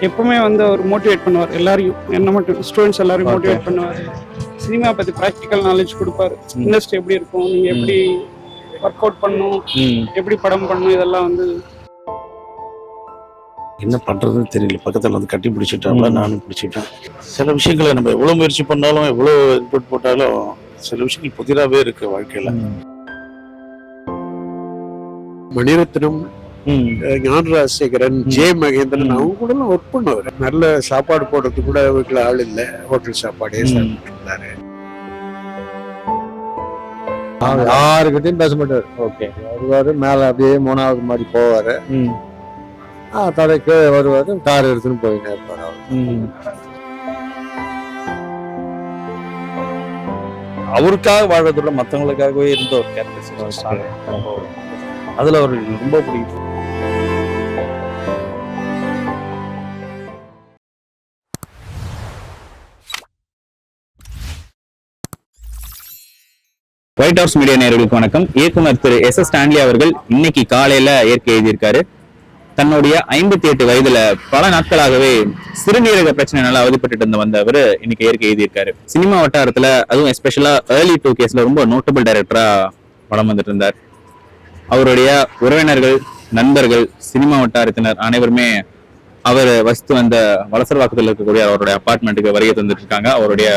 எப்பவுமே வந்து அவர் மோட்டிவேட் பண்ணுவார். எல்லாரையும். என்ன மட்டும் ஸ்டூடெண்ட்ஸ் எல்லாரையும். மோட்டிவேட் பண்ணுவார். சினிமா பத்தி ப்ராக்டிக்கல் நாலேஜ் கொடுப்பாரு. இண்டஸ்ட்ரி எப்படி இருக்கும்? நீங்க எப்படி ஒர்க் அவுட் பண்ணணும்? ம். எப்படி படம் பண்ணணும்? இதெல்லாம் வந்து என்ன பண்றதுன்னு தெரியல. பக்கத்துல வந்து கட்டி பிடிச்சிட்டாங்களா. நானும் பிடிச்சிட்டேன். சில விஷயங்களை நம்ம எவ்வளவு முயற்சி பண்ணாலும் எவ்வளவு இன்புட் போட்டாலும் சில விஷயங்கள் புதிராவே இருக்கு வாழ்க்கையில. மணிரத்னம் ஞானராஜசேகரன் ஜே மகேந்திரன். அவங்க கூட எல்லாம் ஒர்க் பண்ணுவார். நல்ல சாப்பாடு போடுறதுக்கு கூட வீட்டுல ஆள் இல்லை. ஹோட்டல் சாப்பாடே. சாப்பிட்டு இருந்தாரு. யாருக்கிட்டையும் பேச மாட்டாரு. ஓகே. வருவாரு மேல அப்படியே மூணாவது மாதிரி போவாரு. தடைக்கு வருவாரு கார் எடுத்துன்னு போயிட்டே இருப்பாரு அவர் அவருக்காக வாழ்றதோட மத்தவங்களுக்காகவே இருந்த ஒரு கேரக்டர் அதுல ஒரு ரொம்ப பிடிக்கும். ஒயிட் ஹவுஸ் மீடியா நேர்களுக்கு வணக்கம். இயக்குனர் திரு எஸ் எஸ் ஸ்டான்லி அவர்கள் இன்னைக்கு காலையில இயற்கை எழுதியிருக்காரு. தன்னுடைய ஐம்பத்தி எட்டு வயதுல பல நாட்களாகவே சிறுநீரக பிரச்சனைனால அவதிப்பட்டு இருந்த வந்தவர் இன்னைக்கு ஏற்க எழுதியிருக்காரு. சினிமா வட்டாரத்துல அதுவும் எஸ்பெஷலா ஏர்லி டூ கேஸ்ல ரொம்ப நோட்டபிள் டைரக்டரா படம் வந்துட்டு இருந்தார். அவருடைய உறவினர்கள் நண்பர்கள் சினிமா வட்டாரத்தினர் அனைவருமே அவர் வசித்து வந்த வலசர்வாக்கத்தில் இருக்கக்கூடிய அவருடைய அபார்ட்மெண்ட்டுக்கு வருகை தந்துட்டு இருக்காங்க. அவருடைய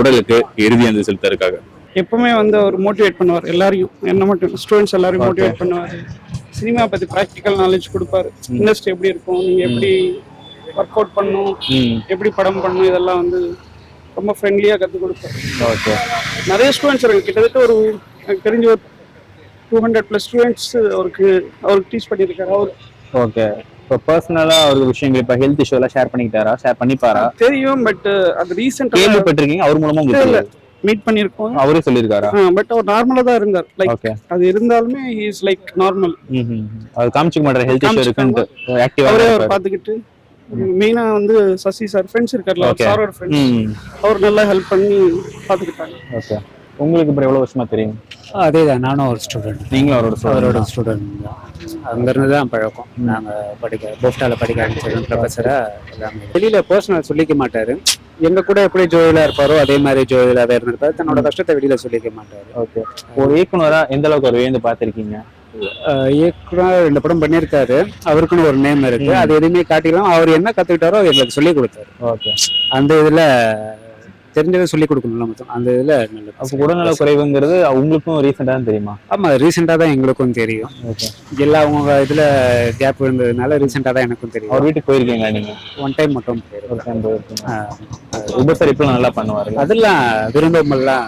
உடலுக்கு இறுதி அஞ்சலி இருக்காங்க எப்பவுமே வந்து அவர் மோட்டிவேட் பண்ணுவார். எல்லாரையும். என்ன மட்டும் ஸ்டூடெண்ட்ஸ் எல்லாரையும். மோட்டிவேட் பண்ணுவார். சினிமா பத்தி ப்ராக்டிக்கல் நாலேஜ் கொடுப்பாரு. இண்டஸ்ட்ரி எப்படி இருக்கும்? நீங்க எப்படி ஒர்க் அவுட் பண்ணணும்? ம். எப்படி படம் பண்ணணும்? இதெல்லாம் வந்து ரொம்ப ஃப்ரெண்ட்லியா கற்றுக் கொடுப்பாரு. ஓகே நிறைய ஸ்டூடெண்ட்ஸ் இருக்கு. கிட்டத்தட்ட ஒரு தெரிஞ்ச ஒரு டூ ஹண்ட்ரட் ப்ளஸ் ஸ்டூடெண்ட்ஸ் அவருக்கு அவருக்கு டீச் பண்ணியிருக்காரு. அவர் ஓகே இப்போ பர்சனலா அவருக்கு விஷயங்கள் இப்போ ஹெல்த் இஷ்யூ எல்லாம் ஷேர் பண்ணிக்கிட்டாரா? ஷேர் பண்ணிப்பாரா? தெரியும் பட் அது ரீசெண்டாக கேள்விப்பட்டிருக்கீங்க அவர் மூலமா இல்ல. மீட் பண்ணியிருக்கோம். அவரே சொல்லியிருக்காரா? பட் அவர் நார்மலாக தான் இருந்தார். லைக் ஓகே அது இருந்தாலுமே இஸ் லைக் நார்மல் அவர் காமிச்சிக்க மாட்டார் ஹெல்த் இஷ்யூ இருக்குன்ட்டு. ஆக்டிவா அவரே அவர் பார்த்துக்கிட்டு மெயினா வந்து சசி சார் ஃப்ரெண்ட்ஸ் இருக்கார்ல. சாரோட ஃப்ரெண்ட்ஸ் அவர் நல்லா ஹெல்ப் பண்ணி பார்த்துக்கிட்டாங்க ஓகே உங்களுக்கு இப்போ எவ்வளவு வருஷமா தெரியும்? அதே தான். நானும் ஒரு ஸ்டூடெண்ட் நீங்களும் அவரோட அவரோட ஸ்டூடெண்ட் தான். அங்கேருந்து தான் பழக்கம். நாங்கள் படிக்க போஃப்டாவில் படிக்க ஆரம்பிச்சது. ப்ரொஃபஸராக எல்லாமே. வெளியில் பர்சனல் சொல்லிக்க மாட்டார். எங்க கூட எப்படி ஜோயிலாக இருப்பாரோ அதே மாதிரி ஜோயிலாகவே இருந்திருப்பாரு தன்னோட கஷ்டத்தை வெளியில் சொல்லிக்க மாட்டார். ஓகே. ஒரு இயக்குனரா எந்த அளவுக்கு ஒரு வியந்து பார்த்திருக்கீங்க? இயக்குனர் ரெண்டு படம் பண்ணியிருக்காரு. அவருக்குன்னு ஒரு நேம் இருக்கு. அது எதுவுமே காட்டிக்கலாம் அவர் என்ன கற்றுக்கிட்டாரோ எங்களுக்கு சொல்லி கொடுத்தாரு. ஓகே. அந்த இதில் தெரிஞ்சதை சொல்லி கொடுக்கணும்ல மொத்தம். அந்த இதில் நல்ல அப்போ உடல்நல குறைவுங்கிறது உங்களுக்கும் ரீசெண்டா தான் தெரியுமா? ஆமாம் ரீசெண்டாக தான் எங்களுக்கும் தெரியும். ஓகே எல்லாம் அவங்க இதில் கேப் விழுந்ததுனால ரீசெண்டாக தான் எனக்கும் தெரியும். அவர் வீட்டுக்கு போயிருக்கீங்களா நீங்க? ஒன் டைம் மட்டும் போயிருக்கீங்க. உபசரிப்புலாம் நல்லா பண்ணுவாரு. அதெல்லாம் விரும்பமெல்லாம்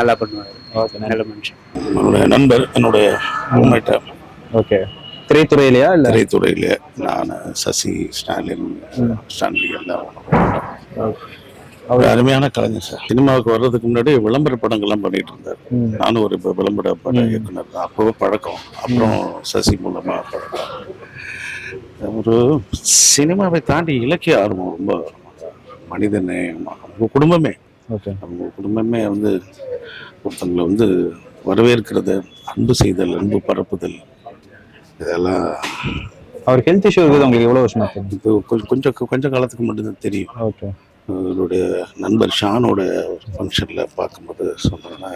நல்லா பண்ணுவாரு. ஓகே நல்ல மனுஷன். என்னுடைய நண்பர் என்னுடைய ஓகே திரைத்துறையிலையா இல்ல? திரைத்துறையில நான் சசி ஸ்டாலின். ஸ்டான்லி எல்லாம் அவர் அருமையான கலைஞர் சார். சினிமாவுக்கு வர்றதுக்கு முன்னாடி விளம்பர படங்கள்லாம் பண்ணிட்டு இருந்தார். நானும் ஒரு இப்ப விளம்பர பட. இயக்குனர் தான். அப்போ பழக்கம். அப்புறம் சசி மூலமா பழக்கம் ஒரு சினிமாவை தாண்டி இலக்கிய ஆர்வம் ரொம்ப மனித நேயம் அவங்க குடும்பமே. அவங்க குடும்பமே வந்து ஒருத்தங்களை வந்து வரவேற்கிறது அன்பு செய்தல் அன்பு பரப்புதல். இதெல்லாம் அவர் ஹெல்த் இஷ்யூ இருக்குது உங்களுக்கு? எவ்வளவு வருஷமா? கொஞ்சம் கொஞ்சம் கொஞ்ச காலத்துக்கு மட்டும்தான் தெரியும். ஓகே. அவருடைய நண்பர் ஷானோட ஃபங்க்ஷனில் பார்க்கும்போது சொன்னாங்க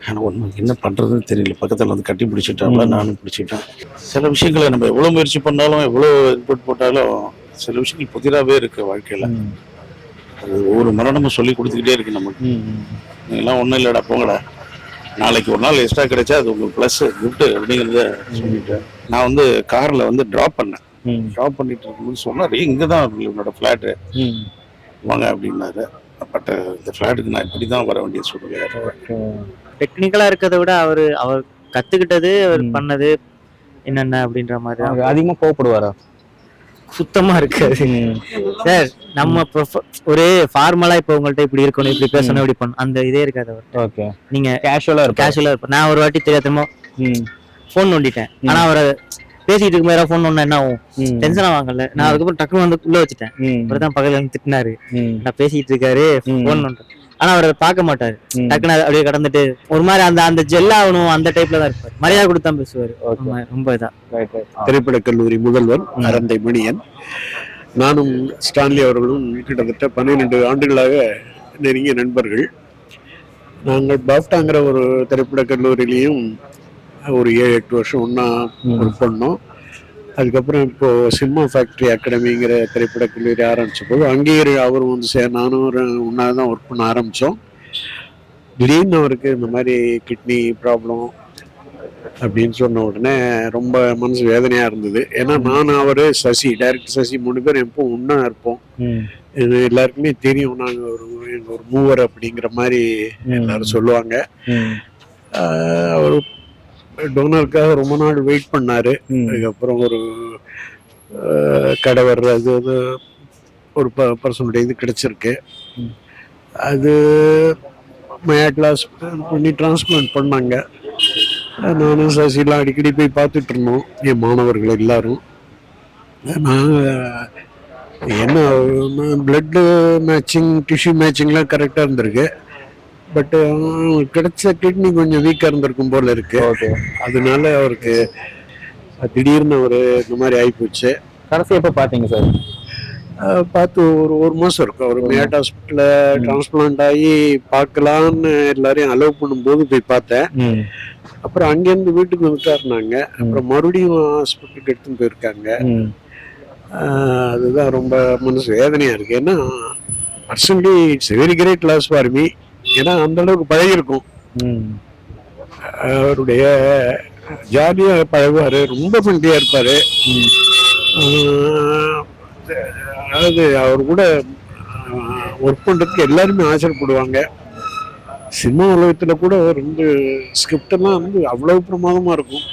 எனக்கு ஒன்றும் என்ன பண்ணுறதுன்னு தெரியல. பக்கத்தில் வந்து கட்டி பிடிச்சிட்டாங்களா. நானும் பிடிச்சிட்டேன். சில விஷயங்களை நம்ம எவ்வளோ முயற்சி பண்ணாலும் எவ்வளோ இன்புட் போட்டாலும் சில விஷயங்கள் புதிராகவே இருக்கு வாழ்க்கையில். அது ஒவ்வொரு மரணமும் சொல்லி கொடுத்துக்கிட்டே இருக்கு நமக்கு. ம், ம். நீங்களாம் ஒன்றும் இல்லைடா போங்கடா. நாளைக்கு ஒரு நாள் எக்ஸ்ட்ரா கிடைச்சா அது உங்களுக்கு ப்ளஸ் கிஃப்ட் அப்படிங்கிறத சொல்லிட்டேன். நான் வந்து காரில் வந்து ட்ராப் பண்ணேன். ம். ட்ராப் பண்ணிட்டு இருக்கும்போது சொன்னார் இங்கே தான் உன்னோட ஃப்ளாட்டு ம். வாங்க அப்படின்னாரு பட் இந்த ஃப்ளாட்டுக்கு நான் இப்படி தான் வர வேண்டிய சூழ்நிலை ஓகே. டெக்னிக்கலா இருக்கிறத விட அவர் அவர் கத்துக்கிட்டது அவர். பண்ணது என்னென்ன அப்படின்ற மாதிரி தான். அவர் அதிகமா கோவப்படுவாரா சுத்தமா இருக்காது. சார் நம்ம ஒரு ஃபார்மலா இப்ப உங்கள்ட்ட இப்படி இருக்கணும் இப்படி பேசணும் இப்படி பண்ணணும் அந்த இதே இருக்காது அவர் ஓகே நீங்க கேஷுவலா இருக்கும் கேஷுவலா இருப்ப நான் ஒரு வாட்டி தெரியாதமோ ம். ஃபோன் நோண்டிட்டேன் ம். ஆனா அவரை பேசிட்டு இருக்கும்போது ஃபோன் நோண்டா என்ன ஆகும். டென்ஷன் ஆவாங்கல்ல நான் அதுக்கப்புறம் டக்குனு வந்து உள்ள வச்சுட்டேன். ம். அவர் தான் பக்கத்துல வந்து திட்டினாரு. நான் பேசிட்டு இருக்காரு. ஃபோன் ஆனா அவர் பார்க்க மாட்டாரு. அது அப்படியே கடந்துட்டு ஒரு மாதிரி அந்த அந்த ஜெல் ஆகணும் அந்த டைப்ல தான் இருப்பாரு. மரியாதை கொடுத்து பேசுவாரு. ரொம்ப இதா. திரைப்படக் கல்லூரி முதல்வர் அரந்தை மணியன். நானும் ஸ்டான்லி அவர்களும் கிட்டத்தட்ட பன்னிரெண்டு ஆண்டுகளாக நெருங்கிய நண்பர்கள். நாங்கள் பாப்டாங்கிற ஒரு திரைப்படக் கல்லூரியிலையும் ஒரு ஏழு எட்டு வருஷம் ஒன்றா ஒர்க் பண்ணோம். அதுக்கப்புறம் இப்போ சினிமா ஃபேக்டரி அகாடமிங்கிற திரைப்படக் கல்லூரி ஆரம்பிச்ச போது அங்கேயே அவரும் வந்து சே நானும் ஒன்றா தான் ஒர்க் பண்ண ஆரம்பித்தோம் திடீர்னு அவருக்கு இந்த மாதிரி கிட்னி ப்ராப்ளம் அப்படின்னு சொன்ன உடனே ரொம்ப மனசு வேதனையா இருந்தது. ஏன்னா நான் அவரு சசி டைரக்டர் சசி மூணு பேரும் எப்போ ஒன்றா இருப்போம். இது எல்லாருக்குமே தெரியும். நாங்க ஒரு எங்க ஒரு மூவர் அப்படிங்கிற மாதிரி எல்லாரும் சொல்லுவாங்க. அவர் டோனருக்காக ரொம்ப நாள் வெயிட் பண்ணாரு. அதுக்கப்புறம் ஒரு கடை வர்றது அது ஒரு பர்சனுடைய இது கிடைச்சிருக்கு. அது மயாட்லாஸ் பண்ணி டிரான்ஸ்பிளான்ட் பண்ணாங்க. நானும் சசிலாம் அடிக்கடி போய் பார்த்துட்டு இருந்தோம். என் மாணவர்கள் எல்லாரும். நாங்கள் என்ன பிளட்டு மேட்சிங் டிஷ்யூ மேட்சிங்லாம் கரெக்டாக இருந்திருக்கு. பட்டு கிடைச்ச கிட்னி கொஞ்சம் வீக்காக இருந்திருக்கும் போல இருக்கு. அதனால அவருக்கு திடீர்னு ஒரு இந்த மாதிரி ஆகிப்போச்சு கடைசி எப்ப பாத்தீங்க சார்? பார்த்து ஒரு ஒரு மாதம் இருக்கும். அவர் மேட் ஹாஸ்பிட்டலில் டிரான்ஸ்பிளான்ட் ஆகி பார்க்கலான்னு எல்லாரையும் அலோவ் பண்ணும்போது போய் பார்த்தேன். அப்புறம் அங்கேருந்து வீட்டுக்கு வந்துட்டாருனாங்க. அப்புறம் மறுபடியும் ஹாஸ்பிட்டலுக்கு எடுத்துன்னு போயிருக்காங்க. அதுதான் ரொம்ப மனசு வேதனையா இருக்கு. ஏன்னா personally it's very great loss for me ஏன்னா அந்த அளவுக்கு பழகிருக்கும். அவருடைய ஜாலியா பழகுவாரு ரொம்ப ஃப்ரெண்ட்லியா இருப்பாரு. அதாவது அவர் கூட ஒர்க் பண்றதுக்கு எல்லாருமே ஆசைப்படுவாங்க சினிமா உலகத்துல கூட ரெண்டு ஸ்கிரிப்ட் எல்லாம் வந்து அவ்வளவு பிரமாதமா இருக்கும்.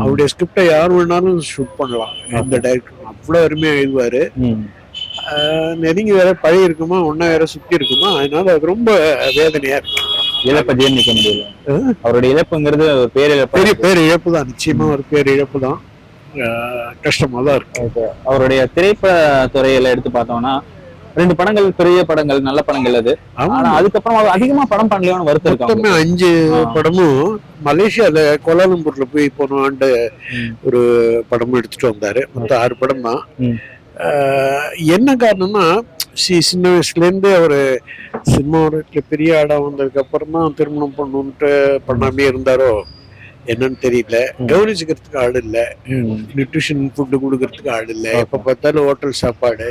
அவருடைய ஸ்கிரிப்டை யார் வேணாலும் ஷூட் பண்ணலாம். எந்த டைரக்டரும் அவ்வளோ அருமையா எழுதுவாரு. நெருங்கி வேற பழகி இருக்குமா ஒன்னா வேற சுத்தி இருக்குமா அதனால அது ரொம்ப வேதனையா இருக்கு. இழப்ப ஜீர்ணிக்க முடியல. அவருடைய இழப்புங்கிறது ஒரு பேரிழப்பு. பெரிய பேர் இழப்பு தான் நிச்சயமா ஒரு பேர் இழப்பு தான் கஷ்டமா தான் இருக்கு. அவருடைய திரைப்பட துறையில எடுத்து பார்த்தோம்னா ரெண்டு படங்கள் பெரிய படங்கள் நல்ல படங்கள் அது. ஆனா அதுக்கப்புறம் அவர் அதிகமா படம் பண்ணலையோன்னு வருத்தம் இருக்கு. அஞ்சு. படமும் மலேசியால கோலாலம்பூர்ல போய் போன ஆண்டு. ஒரு படமும் எடுத்துட்டு வந்தாரு. மொத்தம் ஆறு படம் தான். என்ன காரணம்னா சி- சின்ன வயசுல இருந்து அவரு சினிமா உலகத்துல பெரிய ஆடா வந்ததுக்கு அப்புறம் தான் திருமணம் பண்ணணுன்ட்டு பண்ணாமே இருந்தாரோ என்னன்னு தெரியல. கவனிச்சுக்கிறதுக்கு ஆள் இல்ல. நியூட்ரிஷன் ஃபுட்டு கொடுக்கறதுக்கு ஆள் இல்ல எப்ப பார்த்தாலும் ஹோட்டல் சாப்பாடு.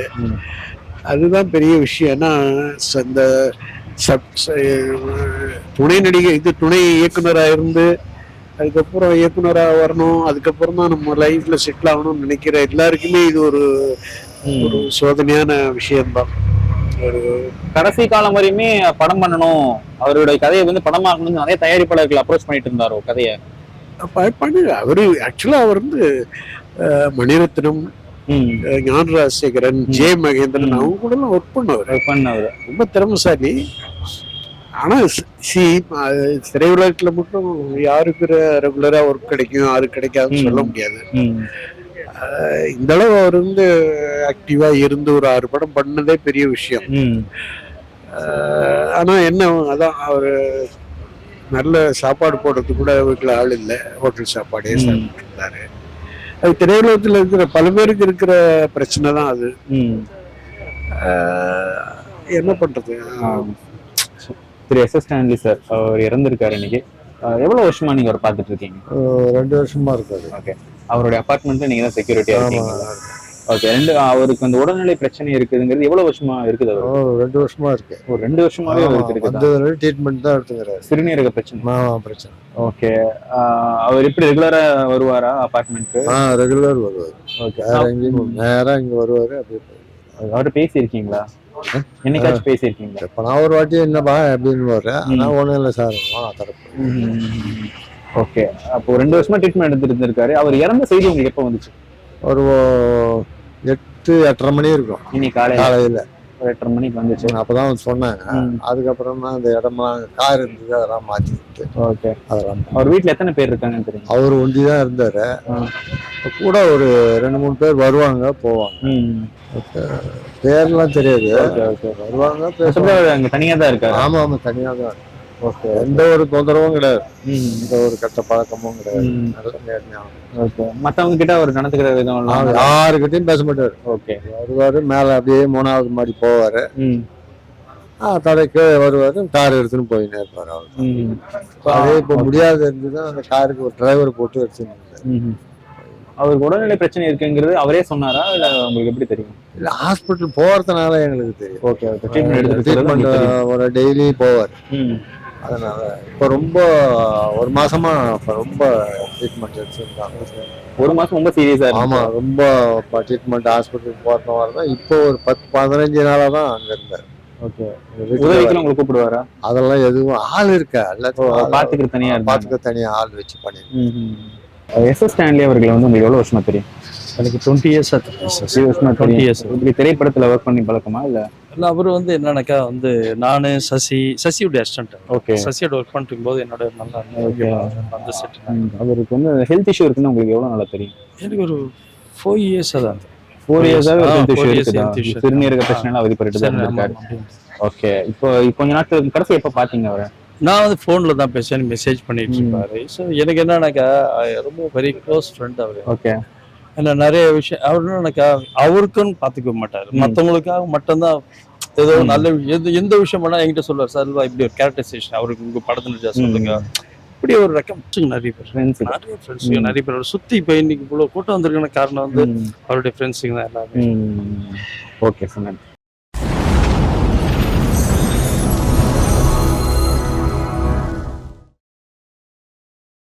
அதுதான் பெரிய விஷயம் ஏன்னா இந்த சப் துணை நடிகை இது துணை இயக்குனராக இருந்து அதுக்கப்புறம் இயக்குனராக வரணும். அதுக்கப்புறம் தான் நம்ம லைஃப்ல செட்டில் ஆகணும்னு நினைக்கிற எல்லாருக்குமே இது ஒரு. ஒரு சோதனையான விஷயம்தான். ஒரு கடைசி காலம் வரையுமே படம் பண்ணணும். அவருடைய கதையை வந்து படமாக்கணும்னு நிறைய தயாரிப்பாளர்கள் அப்ரோச் பண்ணிட்டு இருந்தாரோ கதையை? பண்ணு. அவரு ஆக்சுவலா அவர் வந்து மணிரத்னம் ம். அஹ், ஞானராஜசேகரன் ஜே மகேந்திரன். அவங்க கூட ஒர்க் பண்ணவர். அவர் பண்ணவர். ரொம்ப திறமைசாலி. ஆனா சி திரையுலகத்துல மட்டும் யாருக்கு ரெகுலரா ஒர்க் கிடைக்கும் யாருக்கு கிடைக்காதுன்னு சொல்ல. முடியாது. இந்த அளவு அவர் வந்து ஆக்டிவா இருந்து ஒரு ஆறு படம் பண்ணதே பெரிய விஷயம். ஆனா என்ன அதான் அவரு நல்ல சாப்பாடு போடுறதுக்கு கூட வீட்டுல ஆள் இல்லை. ஹோட்டல் சாப்பாடே. சாப்பிட்டு இருந்தாரு அது திரையுலகத்துல இருக்கிற பல பேருக்கு இருக்கிற பிரச்சனை தான் அது. என்ன பண்றது. திரு எஸ் எஸ் ஸ்டான்லி சார் அவர் இறந்திருக்காரு இன்னைக்கு. எவ்வளவு வருஷமா நீங்க அவர் பார்த்துட்டு இருக்கீங்க? ரெண்டு வருஷமா இருக்காரு. ஓகே. அவருடைய அபார்ட்மெண்ட்ல நீங்க தான் செக்யூரிட்டியா இருக்கீங்க ஓகே ரெண்டு அவருக்கு அந்த உடல்நிலை பிரச்சனை இருக்குதுங்கிறது எவ்வளவு வருஷமா இருக்குது அவர் ரெண்டு வருஷமா இருக்கு. ஒரு ரெண்டு வருஷமாவே அவருக்கு இருக்குதா? ட்ரீட்மெண்ட் தான் எடுத்துக்கிறாரு. சிறுநீரக பிரச்சனை. பிரச்சனை. ஓகே. அவர் எப்படி ரெகுலரா வருவாரா அபார்ட்மெண்ட்க்கு ஆ ரெகுலர் வருவார். ஓகே. நேரா இங்க வருவாரு அப்படியே. அவர்கிட்ட பேசியிருக்கீங்களா? என்னைக்காச்சும் பேசியிருக்கீங்களா? இப்ப நான் ஒரு வாட்டி என்னப்பா அப்படின்னு வர்றேன் ஆனா ஒண்ணும் இல்லை சார். தரப்பு ஓகே. அப்போ ரெண்டு வருஷமா ட்ரீட்மெண்ட் எடுத்துட்டு இருந்திருக்காரு அவர் இறந்த செய்தி உங்களுக்கு எப்போ வந்துச்சு? ஒரு எட்டு எட்டரை மணி இருக்கும். இன்னைக்கு காலையில. காலையில. ஒரு எட்டரை மணிக்கு வந்துச்சு. அப்பதான் சொன்னாங்க. அதுக்கப்புறம் அந்த இடமெல்லாம் கார் இருந்தது அதெல்லாம் மாத்திக்கிட்டு. ஓகே. அதெல்லாம் அவர் வீட்ல எத்தனை பேர் இருக்காங்கன்னு தெரியும்? அவர் ஒண்டி தான் இருந்தாரு கூட ஒரு ரெண்டு மூணு பேர் வருவாங்க போவாங்க. இப்ப பேர்லாம் தெரியாது. வருவாங்க அங்க தனியா தான் இருக்காரு ஆமா ஆமா தனியா தான். ஓகே எந்த ஒரு தொந்தரவும் கிடையாது. எந்த ஒரு கெட்ட பழக்கமும் கிடையாது. ம். நல்ல நேர்மையா. ஓகே மத்தவங்க கிட்ட அவர் நடந்துக்கிற விதம் யாருக்கிட்டையும் பேச மாட்டாரு. ஓகே வருவாரு மேல அப்படியே மூணாவது மாடி போவாரு. தலைக்கு வருவாரு கார் எடுத்துன்னு போயினே இருப்பாரு அவர். அதே இப்போ முடியாது இருந்தது அந்த காருக்கு ஒரு டிரைவர் போட்டு எடுத்துன்னு. அவருக்கு உடல்நிலை பிரச்சனை இருக்குங்கிறது அவரே சொன்னாரா? இல்ல உங்களுக்கு எப்படி தெரியும்? இல்ல ஹாஸ்பிட்டல் போறதுனால எங்களுக்கு தெரியும். ஓகே ட்ரீட்மெண்ட் ஒரு டெய்லி போவார். அதனால இப்போ ரொம்ப ஒரு மாசமா ரொம்ப ட்ரீட்மெண்ட் எடுத்துருக்காங்க. ஒரு மாசம் ரொம்ப சீரியஸா ஆமா ரொம்ப ட்ரீட்மெண்ட் ஹாஸ்பிட்டலுக்கு போறதும் வரதான் இப்போ ஒரு பத்து பதினஞ்சு நாளா தான் அங்க இருந்தார். ஓகே உதவிக்கு கூப்பிடுவாரா? அதெல்லாம் எதுவும் ஆள் இருக்கா எல்லாத்தையும் பாத்துக்கிற தனியா பாத்துக்க தனியா ஆள் வச்சு பண்ணி எஸ் எஸ் ஸ்டான்லி அவர்களை வந்து உங்களுக்கு எவ்வளவு வருஷமா தெரியும்? எனக்கு டுவெண்ட்டி இயர்ஸாக சார் வருஷமா டுவெண்ட்டி இயர்ஸ் இப்படி திரைப்படத்துல ஒர்க் பண்ணி பழக்கமா இல்ல? இல்லை அவர் வந்து என்னன்னாக்கா வந்து நான் சசி சசியோட அசிஸ்டன்ட் ஓகே சசியோட ஒர்க் பண்ணிட்டு இருக்கும்போது என்னோட நல்லா Okay. அந்த செட் அவருக்கு வந்து ஹெல்த் இஷ்யூ இருக்குன்னு உங்களுக்கு எவ்வளவு நல்லா தெரியும்? எனக்கு ஒரு ஃபோர் இயர்ஸாக தான் ஃபோர் இயர்ஸாவே ஆ, ஹெல்த் இஷ்யூ இருக்குதா. சிறுநீரக பிரச்சனை அவதிப்பட்டு தான் ஓகே இப்போ கொஞ்ச நாட்கள் கடைசி எப்ப பாத்தீங்க அவரை? நான் வந்து ஃபோனில் தான் பேசுவேன் மெசேஜ் பண்ணிட்டு. இருப்பாரு ஸோ எனக்கு என்னன்னாக்கா ரொம்ப வெரி க்ளோஸ் ஃப்ரெண்ட் அவர். ஓகே. ஏன்னா நிறைய விஷயம் அவர் என்னன்னாக்கா அவருக்குன்னு பார்த்துக்க மாட்டார். மற்றவங்களுக்காக மட்டும்தான் ஏதோ. நல்ல எது எந்த விஷயம் பண்ணா என்கிட்ட சொல்லுவார் சார் இப்படி ஒரு கேரக்டரைசேஷன் அவருக்கு உங்க படத்துல சொல்லுங்க. இப்படி ஒரு ரெக்கம் நிறைய பேர். ஃப்ரெண்ட்ஸ் நிறைய ஃப்ரெண்ட்ஸுங்க நிறைய பேர். அவர் சுத்தி இப்போ இன்னைக்கு இவ்வளோ கூட்டம் வந்திருக்கான காரணம் வந்து அவருடைய ஃப்ரெண்ட்ஸுங்க தான் எல்லாமே. Okay sir